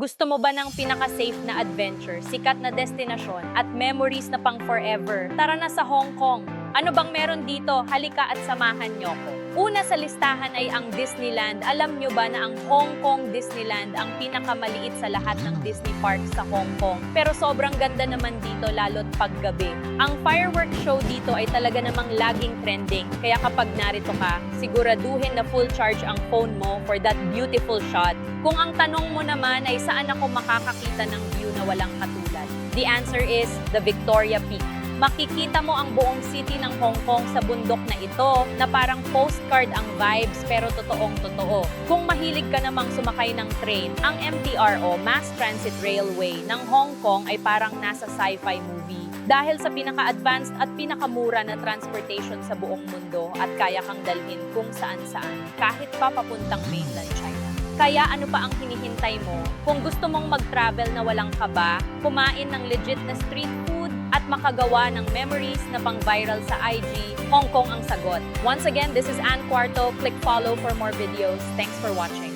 Gusto mo ba ng pinaka-safe na adventure, sikat na destinasyon, at memories na pang forever? Tara na sa Hong Kong! Ano bang meron dito? Halika at samahan niyo ko. Una sa listahan ay ang Disneyland. Alam niyo ba na ang Hong Kong Disneyland ang pinakamaliit sa lahat ng Disney parks sa Hong Kong? Pero sobrang ganda naman dito lalo't paggabi. Ang fireworks show dito ay talaga namang laging trending. Kaya kapag narito ka, siguraduhin na full charge ang phone mo for that beautiful shot. Kung ang tanong mo naman ay saan ako makakakita ng view na walang katulad, the answer is the Victoria Peak. Makikita mo ang buong city ng Hong Kong sa bundok na ito na parang postcard ang vibes pero totoong totoo. Kung mahilig ka namang sumakay ng train, ang MTRO, Mass Transit Railway ng Hong Kong ay parang nasa sci-fi movie. Dahil sa pinaka-advanced at pinakamura na transportation sa buong mundo at kaya kang dalhin kung saan-saan, kahit pa papuntang mainland China. Kaya ano pa ang hinihintay mo? Kung gusto mong mag-travel na walang kaba, kumain ng legit na street food, makagawa ng memories na pang-viral sa IG, Hong Kong ang sagot. Once again, this is Ann Cuarto. Click follow for more videos. Thanks for watching.